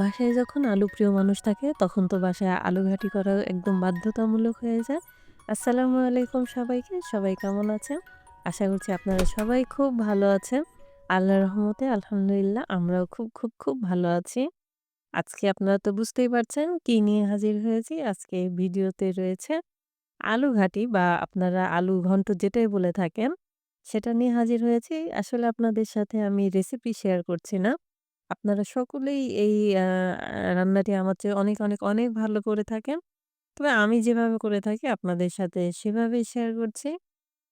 বাসায় যখন আলু প্রিয় মানুষ থাকে তখন তো বাসায় আলু ঘাঁটি করা একদম বাধ্যতামূলক হয়ে যায়। আসসালামু আলাইকুম সবাইকে। সবাই কেমন আছেন? আশা করছি আপনারা সবাই খুব ভালো আছেন। আল্লাহর রহমতে আলহামদুলিল্লাহ আমরাও খুব, খুব, খুব ভালো আছি। আজকে আপনারা তো বুঝতেই পারছেন কি নিয়ে হাজির হয়েছি। আজকে ভিডিওতে রয়েছে আলু ঘাঁটি বা আপনারা আলু ঘন্ট যেটাই বলে থাকেন, সেটা নিয়ে হাজির হয়েছি। আসলে আপনাদের সাথে আমি রেসিপি শেয়ার করছি না। আপনারা সকলেই এই রান্নাটি আমার চেয়ে অনেক, অনেক, অনেক ভালো করে থাকেন। তবে আমি যেভাবে করে থাকি আপনাদের সাথে সেভাবেই শেয়ার করছি।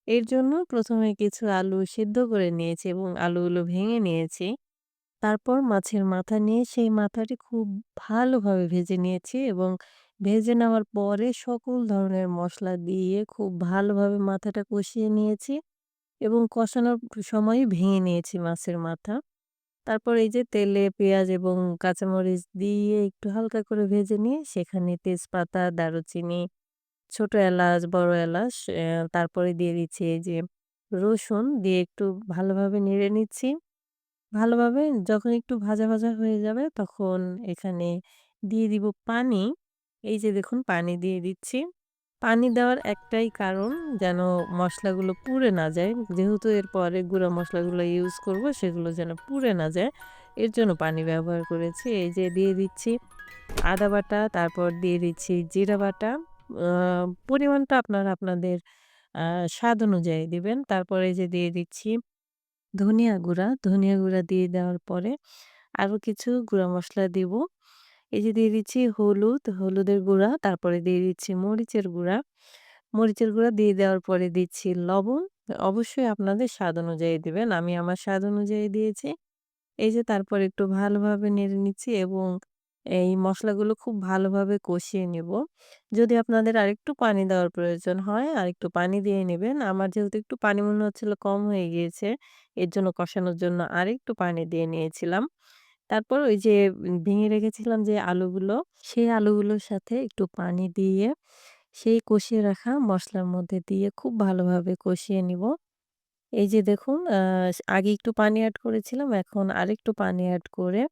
এর জন্য ১ম এ কিছু আলু সিদ্ধ করে নিয়েছি এবং আলুগুলো ভেঙে নিয়েছি। তারপর মাছের মাথা নিয়ে সেই মাথাটি খুব ভালোভাবে ভেজে নিয়েছি এবং ভেজে নেওয়ার পরে সকল ধরনের মসলা দিয়ে খুব ভালোভাবে মাথাটা কষিয়ে নিয়েছি এবং কষানোর সময়ই ভেঙে নিয়েছি মাছের মাথা। তারপর এই যে তেলে পেঁয়াজ এবং কাঁচামরিচ দিয়ে একটু হালকা করে ভেজে নিয়ে সেখানে তেজপাতা, দারুচিনি, ছোট এলাচ, বড় এলাচ তারপরে দিয়ে দিচ্ছি এই যে রসুন দিয়ে একটু ভালোভাবে নেড়ে নিচ্ছি। ভালোভাবে যখন একটু ভাজা, ভাজা হয়ে যাবে তখন এখানে দিয়ে দিব পানি। এই যে দেখুন পানি দিয়ে দিচ্ছি। পানি দেওয়ার একটাই কারণ যেন মশলাগুলো পুড়ে না যায়। যেহেতু এরপরে গুঁড়া মশলাগুলো ইউজ করব সেগুলো যেন পুড়ে না যায়। এর জন্য পানি ব্যবহার করেছি। এই যে দিয়ে দিচ্ছি আদা বাটা, তারপর দিয়ে দিচ্ছি জিরা বাটা। পরিমাণটা আপনারা আপনাদের স্বাদ অনুযায়ী দিবেন। তারপরে যে দিয়ে দিচ্ছি ধনিয়া গুঁড়া। ধনিয়া গুঁড়া দিয়ে দেওয়ার পরে আরও কিছু গুঁড়া মশলা দিব। এই যে দিয়ে দিচ্ছি হলুদ, হলুদের গুঁড়া, তারপরে দিয়ে দিচ্ছি মরিচের গুঁড়া। মরিচের গুঁড়া দিয়ে দেওয়ার পরে দিচ্ছি লবণ। অবশ্যই আপনাদের স্বাদ অনুযায়ী দিবেন। আমি আমার স্বাদ অনুযায়ী দিয়েছি। এই যে তারপর একটু ভালোভাবে নেড়ে নিচ্ছি এবং এই মশলাগুলো খুব ভালোভাবে কষিয়ে নিব। যদি আপনাদের আরেকটু পানি দেওয়ার প্রয়োজন হয় আরেকটু পানি দিয়ে নেবেন আমার যেহেতু একটু পানি মনে হচ্ছিল কম হয়ে গিয়েছে, এর জন্য কষানোর জন্য আরেকটু পানি দিয়ে নিয়েছিলাম। তারপর ওই যে ভেঙে রেখেছিলাম যে আলুগুলো, সেই আলুগুলোর সাথে একটু পানি দিয়ে সেই কষিয়ে রাখা মসলার মধ্যে দিয়ে খুব ভালোভাবে কষিয়ে নিব। এই যে দেখুন আগে একটু পানি এড করেছিলাম, এখন আরেকটু পানি এড করে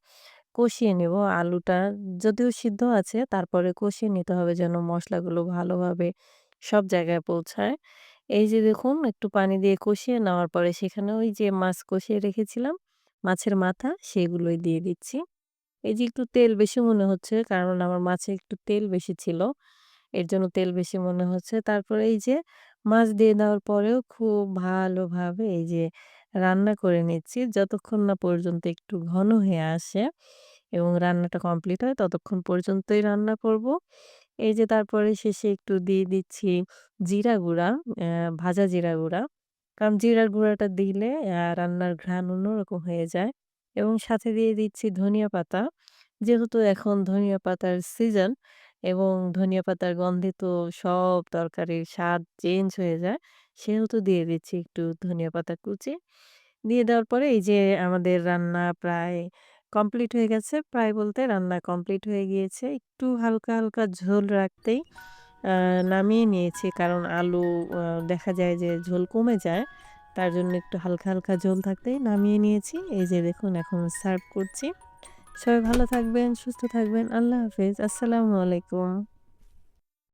কষিয়ে নেব। আলুটা যদিও সিদ্ধ আছে তারপরে কষিয়ে নিতে হবে যেন মসলাগুলো ভালোভাবে সব জায়গায় পৌঁছায়। এই যে দেখুন একটু পানি দিয়ে কষিয়ে নেওয়ার পরে সেখানে ওই যে মাছ কষিয়ে রেখেছিলাম, মাছের মাথা সেগুলোই দিয়ে দিচ্ছি। এই যে একটু তেল বেশি মনে হচ্ছে কারণ আমার মাছে একটু তেল বেশি ছিল। এর জন্য তেল বেশি মনে হচ্ছে। তারপরে এই যে মাছ দিয়ে দেওয়ার পরেও খুব ভালোভাবে এই যে রান্না করে নিচ্ছি যতক্ষণ না পর্যন্ত একটু ঘন হয়ে আসে এবং রান্নাটা কমপ্লিট হয় ততক্ষণ পর্যন্তই রান্না করব। এই যে তারপরে শেষে একটু দিয়ে দিচ্ছি জিরা গুঁড়া, ভাজা জিরা গুঁড়া। কারণ জিরার গুঁড়াটা দিলে রান্নার ঘ্রাণ অন্যরকম হয়ে যায় এবং সাথে দিয়ে দিচ্ছি ধনিয়া পাতা। যেহেতু এখন ধনিয়া পাতার সিজন এবং ধনিয়া পাতার গন্ধে তো সব তরকারির স্বাদ চেঞ্জ হয়ে যায়। সেহেতু দিয়ে দিচ্ছি একটু ধনিয়া পাতা কুচি। দিয়ে দেওয়ার পরে এই যে আমাদের রান্না প্রায় কমপ্লিট হয়ে গেছে। প্রায় বলতে রান্না কমপ্লিট হয়ে গিয়েছে। একটু হালকা, হালকা ঝোল রাখতেই নামিয়ে নিয়েছি। কারণ আলু দেখা যায় যে ঝোল কমে যায়। তার জন্য একটু হালকা, হালকা ঝোল থাকতেই নামিয়ে নিয়েছি। এই যে দেখুন এখন সার্ভ করছি। সবাই ভালো থাকবেন, সুস্থ থাকবেন। আল্লাহ হাফেজ। আসসালামু আলাইকুম।